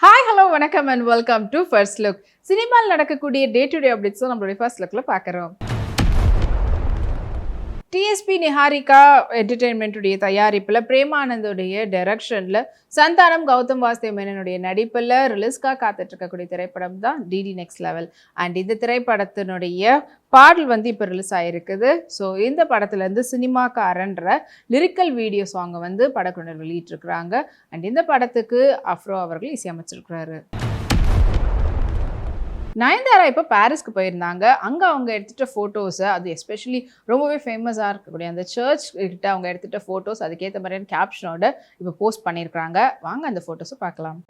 Hi hello வணக்கம் and welcome to first look சினிமாவில் நடக்கக்கூடிய டே டு டே அப்டேட்ஸும் நம்மளுடைய ஃபர்ஸ்ட் லுக்கில் பார்க்குறோம். டிஎஸ்பி நிஹாரிகா என்டர்டெயின்மெண்ட்டுடைய தயாரிப்பில் பிரேமானந்தோடைய டைரக்ஷனில் சந்தானம் கௌதம் வாஸ்தே மேனனுடைய நடிப்பில் ரிலீஸ்க்காக காத்துட்டு இருக்கக்கூடிய திரைப்படம் தான் டிடி நெக்ஸ்ட் லெவல் அண்ட் இந்த திரைப்படத்தினுடைய பாடல் வந்து இப்போ ரிலீஸ் ஆகிருக்குது ஸோ இந்த படத்துலேருந்து சினிமாக்காரன்ற லிரிக்கல் வீடியோ சாங்கை வந்து படக்குழுவினர் வெளியிட்டிருக்கிறாங்க. அண்ட் இந்த படத்துக்கு அஃப்ரோ அவர்கள் இசையமைச்சிருக்கிறாரு. நயன்தாரா இப்போ பாரிஸ்க்கு போயிருந்தாங்க. அங்கே அவங்க எடுத்துகிட்ட ஃபோட்டோஸை அது எஸ்பெஷலி ரொம்பவே ஃபேமஸாக இருக்கக்கூடிய அந்த சர்ச் கிட்ட அவங்க எடுத்துகிட்ட ஃபோட்டோஸ் அதுக்கேற்ற மாதிரியான கேப்ஷனோட இப்போ போஸ்ட் பண்ணியிருக்கிறாங்க வாங்க அந்த ஃபோட்டோஸை பார்க்கலாம்.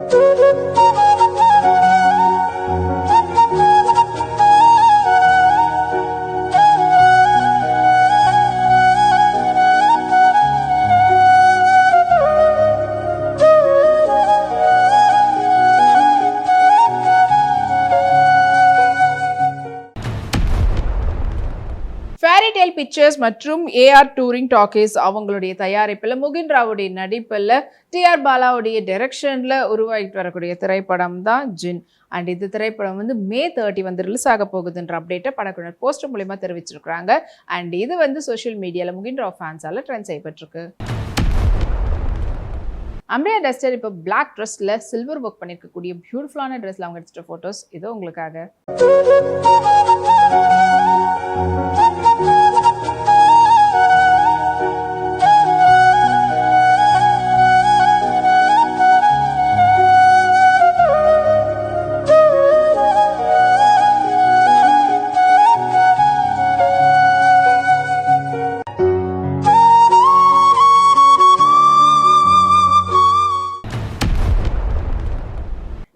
பிக்சர்ஸ் மற்றும் ஏஆர் டூரிங் டாக்கீஸ் அவங்களுடைய தயாரிப்பில் முகின் ராவுடைய நடிப்பில் டிஆர் பாலாவுடைய டெரெக்ஷனில் உருவாகிட்டு வரக்கூடிய திரைப்படம் தான் ஜின் அண்ட் இந்த திரைப்படம் வந்து மே தேர்ட்டி வந்து ரிலீஸ் ஆக போகுதுன்ற அப்டேட்டை படக்குழுவினர் போஸ்டர் மூலயமா தெரிவிச்சிருக்கிறாங்க. அண்ட் இது வந்து சோஷியல் மீடியாவில் முகின் ராவ் ஃபேன்ஸால் ட்ரெண்ட் செய்யப்பட்டிருக்கு. அம்ரியா டஸ்டர் இப்போ பிளாக் ட்ரெஸ்ஸில் சில்வர் ஒர்க் பண்ணியிருக்கக்கூடிய பியூட்டிஃபுல்லான ட்ரெஸ்ஸில் அவங்க எடுத்துகிட்ட ஃபோட்டோஸ் இதோ உங்களுக்காக.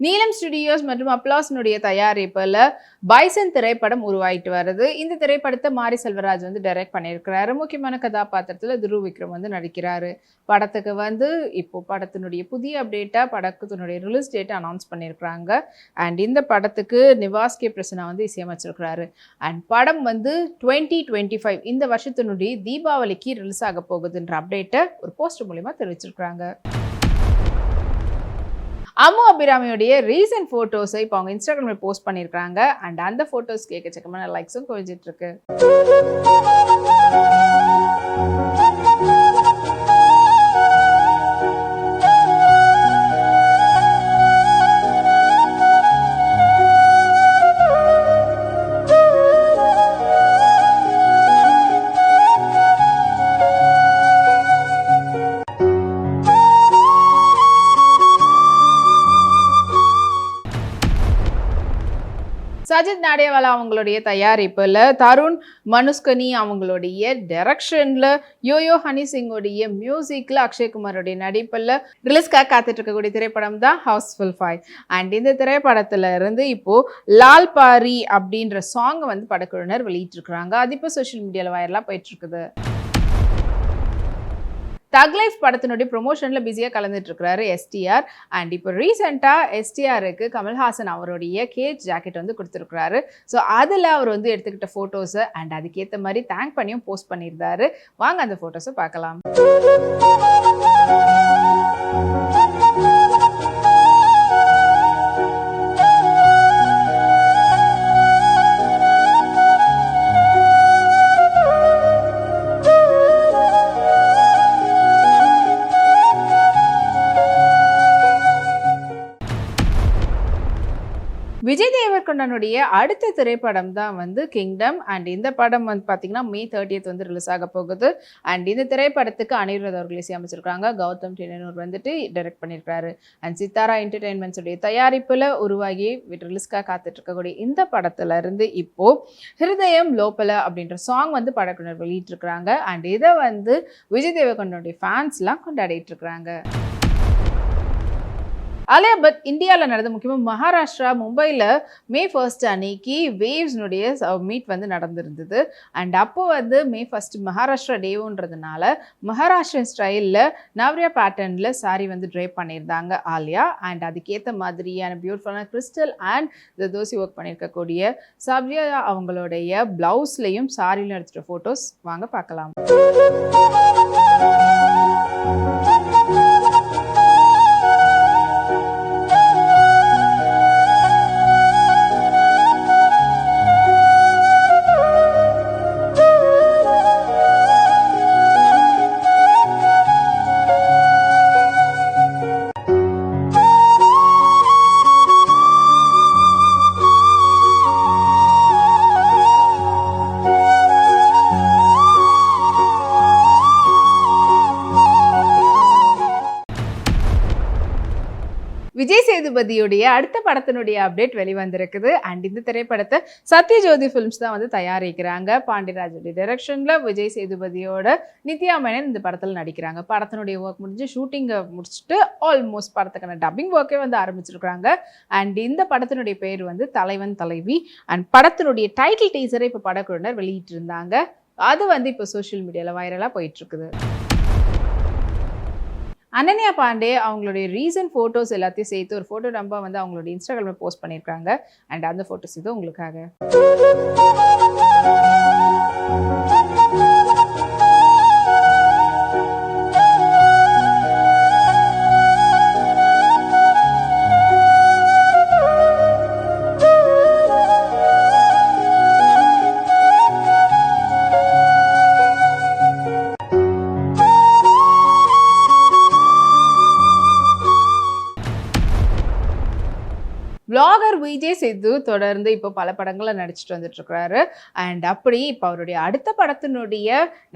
நீலம் ஸ்டுடியோஸ் மற்றும் அப்ளாஸ்னுடைய தயாரிப்பில் பைசன் திரைப்படம் உருவாயிட்டு வருது. இந்த திரைப்படத்தை மாரி செல்வராஜ் வந்து டைரக்ட் பண்ணியிருக்கிறாரு. முக்கியமான கதாபாத்திரத்தில் துருவ் விக்ரம் வந்து நடிக்கிறாரு. படத்துக்கு வந்து இப்போ படத்தினுடைய புதிய அப்டேட்டாக படத்தினுடைய ரிலீஸ் டேட்டை அனௌன்ஸ் பண்ணியிருக்கிறாங்க. அண்ட் இந்த படத்துக்கு நிவாஸ் கே. பிரசனா வந்து இசையமைச்சிருக்கிறாரு. அண்ட் படம் வந்து டுவெண்ட்டி டுவெண்ட்டி ஃபைவ் இந்த வருஷத்தினுடைய தீபாவளிக்கு ரிலீஸ் ஆக போகுதுன்ற அப்டேட்டை ஒரு போஸ்டர் மூலிமா தெரிவிச்சிருக்கிறாங்க. அம்மு அபிராமியுடைய ரீசன்ட் ஃபோட்டோஸை இப்போ அவங்க இன்ஸ்டாகிராமில் போஸ்ட் பண்ணியிருக்காங்க அண்ட் அந்த ஃபோட்டோஸ் கேட்கச்சக்கமான லைக்ஸும் குவிஞ்சிட்டு சஜித் நாடேவாலா அவங்களுடைய தயாரிப்பில் தருண் மனுஸ்கனி அவங்களுடைய டெரக்ஷனில் யோயோ ஹனி சிங்கோடைய மியூசிக்கில் அக்ஷய்குமாரோடைய நடிப்பில் ரிலீஸ்க்காக காத்துட்டு இருக்கக்கூடிய திரைப்படம் தான் ஹவுஸ்ஃபுல் ஃபைவ் அண்ட் இந்த திரைப்படத்துல இருந்து இப்போது லால் பாரி அப்படின்ற சாங்கை வந்து படக்குழுவினர் வெளியிட்டிருக்கிறாங்க. அது இப்போ சோஷியல் மீடியாவில் வைரலாக போயிட்டு இருக்குது தக் லைஃப் படத்தினுடைய ப்ரொமோஷனில் பிஸியாக கலந்துட்டு இருக்கிறாரு எஸ்டிஆர் அண்ட் இப்போ ரீசெண்டாக எஸ்டிஆருக்கு கமல்ஹாசன் அவருடைய கேஜ் ஜாக்கெட் வந்து கொடுத்துருக்குறாரு. ஸோ அதில் அவர் வந்து எடுத்துக்கிட்ட ஃபோட்டோஸை அண்ட் அதுக்கேற்ற மாதிரி தேங்க் பண்ணியும் போஸ்ட் பண்ணியிருந்தாரு. வாங்க அந்த ஃபோட்டோஸை பார்க்கலாம். விஜய் அடுத்த திரைப்படம் தான் வந்து கிங்டம் அண்ட் இந்த படம் வந்து பார்த்தீங்கன்னா மே தேர்ட்டியத் வந்து ரிலீஸ் ஆக போகுது. அண்ட் இந்த திரைப்படத்துக்கு அனிருத் அவர்கள் இசையமைச்சிருக்காங்க. கௌதம் டெனூர் வந்துட்டு டைரக்ட் பண்ணியிருக்காரு அண்ட் சித்தாரா என்டர்டெயின்மெண்ட்ஸ் உடைய தயாரிப்பில் உருவாகி ரிலீஸ்க்காக காத்துட்டு இருக்கக்கூடிய இந்த படத்துல இருந்து இப்போ ஹிருதயம் லோப்பல அப்படின்ற சாங் வந்து படக்குனர் வெளியிட்டிருக்கிறாங்க. அண்ட் இதை வந்து விஜய் தேவர்கொண்டனுடைய ஃபேன்ஸ்லாம் கொண்டாடிட்டு இருக்கிறாங்க. அலியா பட் இந்தியாவில் நடந்த முக்கியமாக மகாராஷ்டிரா மும்பையில் மே ஃபர்ஸ்ட் அன்னைக்கு வேவ்ஸ்னுடைய மீட் uh, வந்து நடந்திருந்தது. அண்ட் அப்போ வந்து மே ஃபர்ஸ்ட் மகாராஷ்டிரா டேவுன்றதுனால மகாராஷ்டிரா ஸ்டைலில் நவ்ரியா பேட்டர்னில் சாரி வந்து ட்ரே பண்ணியிருந்தாங்க ஆலியா. அண்ட் அதுக்கேற்ற மாதிரியான பியூட்டிஃபுல்லான கிறிஸ்டல் அண்ட் இந்த தோசி ஒர்க் பண்ணியிருக்கக்கூடிய சவ்யா அவங்களுடைய ப்ளவுஸ்லையும் சாரியிலும் எடுத்துகிட்ட ஃபோட்டோஸ் வாங்க பார்க்கலாம். சேதுபதியுடைய அடுத்த படத்தினுடைய அப்டேட் வெளிவந்திருக்குது. அண்ட் இந்த திரைப்படத்தை சத்யஜோதி ஃபிலிம்ஸ் தான் வந்து தயாரிக்கிறாங்க. பாண்டியராஜுடைய டைரக்ஷனில் விஜய் சேதுபதியோட நித்யா மேனன் இந்த படத்தில் நடிக்கிறாங்க. படத்தினுடைய ஒர்க் முடிஞ்சு ஷூட்டிங்கை முடிச்சுட்டு ஆல்மோஸ்ட் படத்துக்கான டப்பிங் ஒர்க்கே வந்து ஆரம்பிச்சிருக்காங்க அண்ட் இந்த படத்தினுடைய பேர் வந்து தலைவன் தலைவி. அண்ட் படத்தினுடைய டைட்டில் டீசரை இப்போ படக்குழுவினர் வெளியிட்டிருந்தாங்க. அது வந்து இப்போ சோஷியல் மீடியாவில் வைரலாக போயிட்டுருக்குது. அனன்யா பாண்டே அவங்களுடைய ரீசன்ட் ஃபோட்டோஸ் எல்லாத்தையும் சேர்த்து ஒரு ஃபோட்டோ நம்ப வந்து அவங்களுடைய இன்ஸ்டாகிராமில் போஸ்ட் பண்ணியிருக்காங்க. அண்ட் அந்த ஃபோட்டோஸ் இது உங்களுக்காக. சித்து தொடர்ந்து இப்போ பல படங்களில் நடிச்சுட்டு வந்துட்டு இருக்கிறாரு அண்ட் அப்படி இப்போ அவருடைய அடுத்த படத்தினுடைய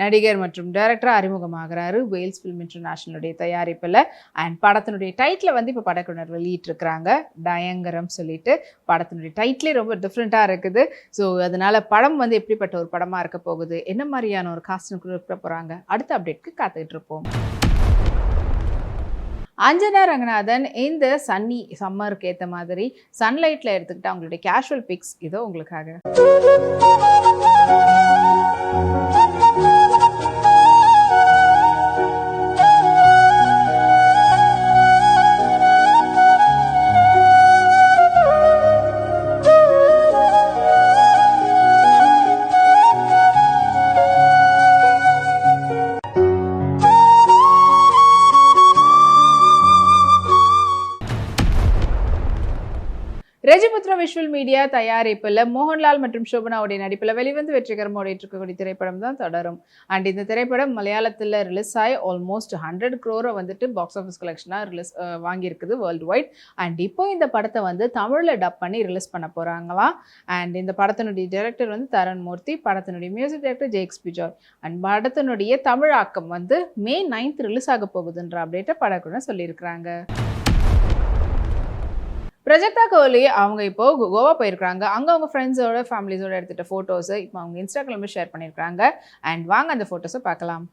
நடிகர் மற்றும் டைரக்டர் அறிமுகமாகிறாரு வேல்ஸ் ஃபிலிம் இன்டர்நேஷனலுடைய தயாரிப்பில். அண்ட் படத்தினுடைய டைட்டில் வந்து இப்போ படக்குழுவினர் வெளியிட்டிருக்கிறாங்க. டயங்கரம் சொல்லிட்டு படத்தினுடைய டைட்டிலே ரொம்ப டிஃப்ரெண்ட்டாக இருக்குது. ஸோ அதனால படம் வந்து எப்படிப்பட்ட ஒரு படமாக இருக்க போகுது? என்ன மாதிரியான ஒரு காஸ்டிங் கொடுக்க போகிறாங்க அடுத்த அப்டேட்க்கு காத்துக்கிட்டு இருப்போம். அஞ்சனா ரங்கநாதன் இந்த சன்னி சம்மருக்கு ஏற்ற மாதிரி சன்லைட்டில் எடுத்துக்கிட்டு அவங்களுடைய கேஷுவல் பிக்ஸ் இதோ உங்களுக்காக. மீடியா தயாரிப்பில் மோகன்லால் மற்றும் சோபனாவுடைய நடிப்பில் வெளிவந்து வெற்றிகரமாக ஓடிட்டுருக்கக்கூடிய திரைப்படம் தான் தொடரும். அண்ட் இந்த திரைப்படம் மலையாளத்தில் ரிலீஸ் ஆகி ஆல்மோஸ்ட் ஹண்ட்ரட் க்ரோரை வந்துட்டு பாக்ஸ் ஆஃபீஸ் கலெக்ஷனாக ரிலீஸ் வாங்கியிருக்குது வேர்ல்டு வைட் அண்ட் இப்போ இந்த படத்தை வந்து தமிழில் டப் பண்ணி ரிலீஸ் பண்ண போகிறாங்களாம் அண்ட் இந்த படத்தினுடைய டைரக்டர் வந்து தரன் மூர்த்தி படத்தினுடைய music director Jakes Bejoy and படத்தினுடைய தமிழாக்கம் வந்து மே நைன்த் ரிலீஸ் ஆக போகுதுன்ற அப்டேட்டை படக்குன்னு சொல்லியிருக்கிறாங்க. பிரஜக்தா கோலி அவங்க இப்போ கோவா போயிருக்காங்க அங்கே அவங்க ஃப்ரெண்ட்ஸோட ஃபேமிலிஸோட எடுத்துகிட்ட ஃபோட்டோஸை இப்போ அவங்க இன்ஸ்டாகிராமில் ஷேர் பண்ணியிருக்காங்க அண்ட் வாங்க அந்த ஃபோட்டோஸை பார்க்கலாம்.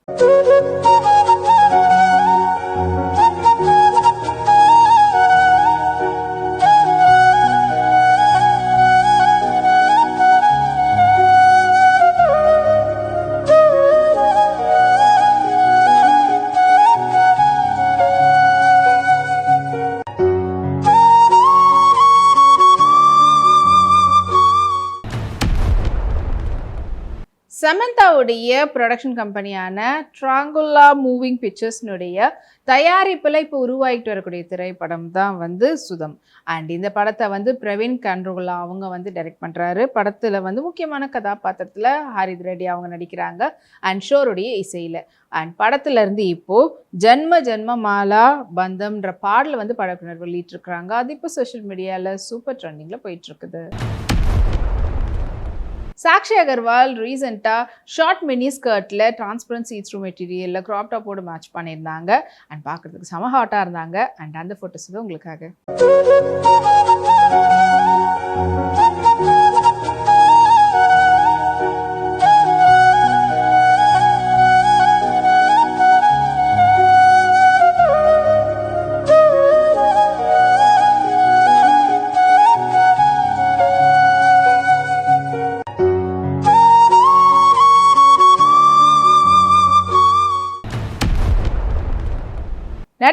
சமந்தாவுடைய ப்ரொடக்ஷன் கம்பெனியான ட்ராங்குல்லா மூவிங் பிக்சர்ஸ்னுடைய தயாரிப்பில் இப்போ உருவாகிட்டு வரக்கூடிய திரைப்படம் தான் வந்து சுதம். அண்ட் இந்த படத்தை வந்து பிரவீன் கண்ட்ரோலா அவங்க வந்து டைரக்ட் பண்ணுறாரு படத்தில் வந்து முக்கியமான கதாபாத்திரத்தில் ஹரித் ரெட்டி அவங்க நடிக்கிறாங்க. அண்ட் ஷோருடைய இசையில். அண்ட் படத்துலேருந்து இப்போது ஜன்ம ஜன்ம மாலா பந்தம்ன்ற பாடலை வந்து படப்பினர் வெளியிட்டிருக்கிறாங்க. அது இப்போ சோஷியல் மீடியாவில் சூப்பர் ட்ரெண்டிங்கில் போயிட்டு இருக்குது சாக்ஷி அகர்வால் ரீசெண்டாக ஷார்ட் மினி ஸ்கர்ட்டில் டிரான்ஸ்பரன்சி த்ரூ மெட்டீரியலில் க்ராப் டாப்போடு மேட்ச் பண்ணியிருந்தாங்க. அண்ட் பார்க்குறதுக்கு செம ஹாட்டாக இருந்தாங்க. அண்ட் அந்த ஃபோட்டோஸ் தான் உங்களுக்காக.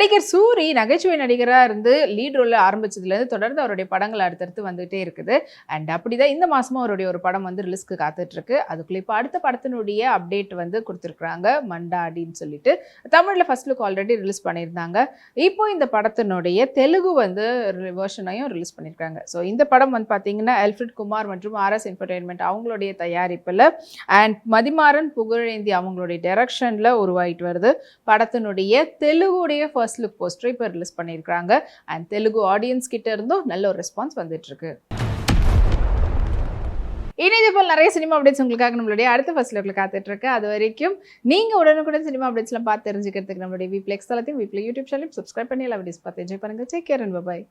நடிகர் சூரி நகைச்சுவை நடிகராக இருந்து லீட் ரோலில் ஆரம்பிச்சதுலேருந்து தொடர்ந்து அவருடைய படங்கள் அடுத்தடுத்து வந்துகிட்டே இருக்குது. அண்ட் அப்படிதான் இந்த மாசமும் அவருடைய ஒரு படம் வந்து ரிலீஸ்க்கு காத்துட்ருக்கு. அதுக்குள்ளே இப்போ அடுத்த படத்தினுடைய அப்டேட் வந்து கொடுத்துருக்குறாங்க மண்டாடின்னு சொல்லிட்டு. தமிழில் ஃபர்ஸ்ட் லுக் ஆல்ரெடி ரிலீஸ் பண்ணியிருந்தாங்க. இப்போ இந்த படத்தினுடைய தெலுங்கு வந்து வேர்ஷனையும் ரிலீஸ் பண்ணியிருக்காங்க. ஸோ இந்த படம் வந்து பார்த்தீங்கன்னா அல்ஃபிரட் குமார் மற்றும் ஆர்எஸ் என்டர்டெயின்மெண்ட் அவங்களுடைய தயாரிப்பில். அண்ட் மதிமாறன் புகழேந்தி அவங்களுடைய டைரக்ஷனில் உருவாகிட்டு வருது. படத்தினுடைய தெலுங்குடைய ஃபர்ஸ்ட் லுக் போஸ்டர் இப்போ ரிலீஸ் பண்ணியிருக்காங்க அண்ட் தெலுங்கு ஆடியன்ஸ் கிட்ட இருந்தும் நல்ல ஒரு ரெஸ்பான்ஸ் வந்துட்டு இருக்கு போல் நிறைய சினிமா அப்டேட்ஸ் உங்களுக்காக நம்மளுடைய அடுத்த ஃபர்ஸ்ட் லுக்கில் காத்துட்டு இருக்கு அது வரைக்கும் நீங்க உடனுக்குடன் சினிமா அப்டேட்ஸ்லாம் பார்த்து தெரிஞ்சுக்கிறதுக்கு நம்மளுடைய வீப்ளெக்ஸ் தளத்தையும் வீப்ல யூடியூப் சேனலையும் சப்ஸ்கிரைப் பண்ணி எல்லா வீடியோஸ் பார்த்து என்ஜாய் பண்ணுங்கள் டேக் கேர் அண்ட் பாய்